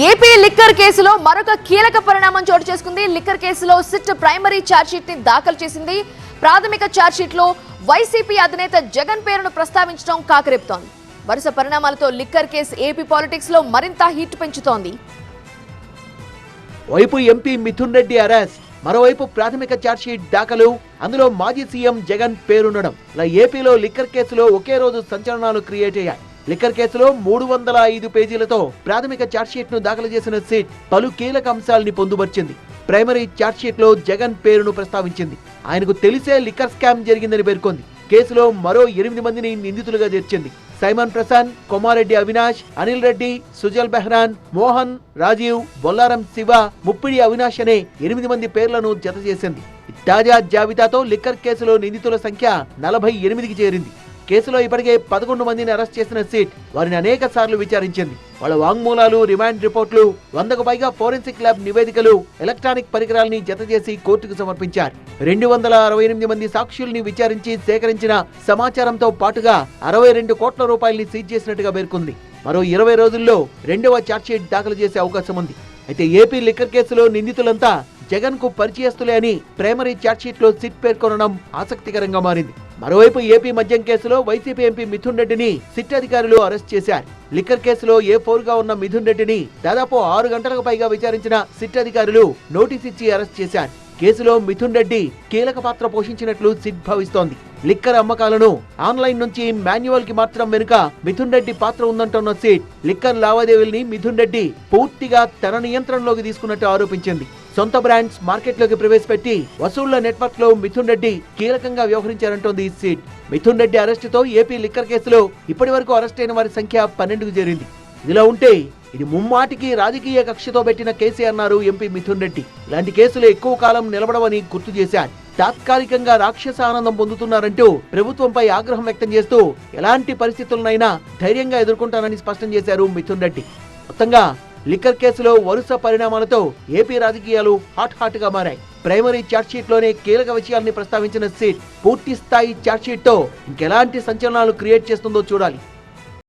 AP liquor కేసులో మరొక కీలక పరిణామం చోటు చేసుకుంది. లిక్కర్ కేసులో సిట్ ప్రైమరీ ఛార్జ్షీట్ని దాఖలు చేసింది. ప్రాథమిక ఛార్జ్షీట్లో వైసీపీ అధినేత జగన్ పేరును ప్రస్తావించడం కాకరేపుతోంది. వరుస పరిణామాలతో లిక్కర్ కేసు ఏపీ పాలిటిక్స్లో మరింత హీట్ పెంచుతోంది. వైపు ఎంపీ మిథున్ రెడ్డి అరెస్ట్ మరోవైపు ప్రాథమిక ఛార్జ్షీట్ దాఖలు అందులో మాజీ సీఎం జగన్ పేరుండడం. ఇలా ఏపీలో లిక్కర్ కేసులో ఒకే రోజు సంచలనాలు క్రియేట్ అయ్యాయి. లిక్కర్ కేసులో మూడు వందల ఐదు పేజీలతో ప్రాథమిక ఛార్జ్షీట్ను దాఖలు చేసిన సిట్ పలు కీలక అంశాల్ని పొందుపర్చింది. ప్రైమరీ ఛార్జ్షీట్లో జగన్ పేరును ప్రస్తావించింది. ఆయనకు తెలిసే లిక్కర్ స్కామ్ జరిగిందని పేర్కొంది. కేసులో మరో ఎనిమిది మందిని నిందితులుగా చేర్చింది. సైమన్ ప్రసాద్ కొమారెడ్డి అవినాష్ అనిల్ రెడ్డి సుజల్ బెహ్రాన్ మోహన్ రాజీవ్ బొల్లారం శివ ముప్పిడి అవినాష్ అనే ఎనిమిది మంది పేర్లను జత చేసింది. తాజా జాబితాతో లిక్కర్ కేసులో నిందితుల సంఖ్య నలభై ఎనిమిదికి చేరింది. కేసులో ఇప్పటికే పదకొండు మందిని అరెస్ట్ చేసిన సిట్ వారిని అనేక సార్లు విచారించింది. వాళ్ళ వాంగ్మూలాలు రిమాండ్ రిపోర్ట్లు వందకు పైగా ఫోరెన్సిక్ ల్యాబ్ నివేదికలు ఎలక్ట్రానిక్ పరికరాల్ని జత చేసి కోర్టుకు సమర్పించారు. రెండు వందల అరవై ఎనిమిది మంది సాక్షుల్ని విచారించి సేకరించిన సమాచారంతో పాటుగా అరవై రెండు కోట్ల రూపాయల్ని సీజ్ చేసినట్టుగా పేర్కొంది. మరో ఇరవై రోజుల్లో రెండవ ఛార్జ్షీట్ దాఖలు చేసే అవకాశం ఉంది. అయితే ఏపీ లిక్కర్ కేసులో నిందితులంతా జగన్కు పరిచయస్తులే అని ప్రైమరీ ఛార్జ్షీట్లో సిట్ పేర్కొనడం ఆసక్తికరంగా మారింది. మరోవైపు ఏపీ మద్యం కేసులో వైసీపీ ఎంపీ మిథున్ రెడ్డిని సిట్ అధికారులు అరెస్ట్ చేశారు. లిక్కర్ కేసులో ఏ ఫోర్గా ఉన్న మిథున్ రెడ్డిని దాదాపు ఆరు గంటలకు పైగా విచారించిన సిట్ అధికారులు నోటీస్ ఇచ్చి అరెస్ట్ చేశారు. కేసులో మిథున్ రెడ్డి కీలక పాత్ర పోషించినట్లు సిట్ భావిస్తోంది. లిక్కర్ అమ్మకాలను ఆన్లైన్ నుంచి మాన్యువల్కి మార్చడం వెనుక మిథున్ రెడ్డి పాత్ర ఉందంటున్న సిట్ లిక్కర్ లావాదేవీల్ని మిథున్ రెడ్డి పూర్తిగా తన నియంత్రణలోకి తీసుకున్నట్టు ఆరోపించింది. సొంత బ్రాండ్స్ మార్కెట్లోకి ప్రవేశపెట్టి వసూళ్ళ నెట్వర్క్లో మిథున్ రెడ్డి కీలకంగా వ్యవహరించారంటోంది సీట్. మిథున్ రెడ్డి అరెస్టుతో ఏపీ లిక్కర్ కేసులో ఇప్పటి వరకు అరెస్ట్ అయిన వారి సంఖ్య పన్నెండుకు చేరింది. ఇదిలా ఉంటే ఇది ముమ్మాటికి రాజకీయ కక్షతో పెట్టిన కేసీఆర్ అన్నారు ఎంపీ మిథున్ రెడ్డి. ఇలాంటి కేసులు ఎక్కువ కాలం నిలబడవని గుర్తు చేశారు. తాత్కాలికంగా రాక్షస ఆనందం పొందుతున్నారంటూ ప్రభుత్వంపై ఆగ్రహం వ్యక్తం చేస్తూ ఎలాంటి పరిస్థితులనైనా ధైర్యంగా ఎదుర్కొంటానని స్పష్టం చేశారు మిథున్ రెడ్డి. మొత్తంగా లిక్కర్ కేసులో వరుస పరిణామాలతో ఏపీ రాజకీయాలు హాట్ హాట్గా మారాయి. ప్రైమరీ చార్జ్షీట్లోనే కీలక విషయాల్ని ప్రస్తావించిన సీట్ పూర్తి స్థాయి చార్జ్షీట్తో ఇంకెలాంటి సంచలనాలు క్రియేట్ చేస్తుందో చూడాలి.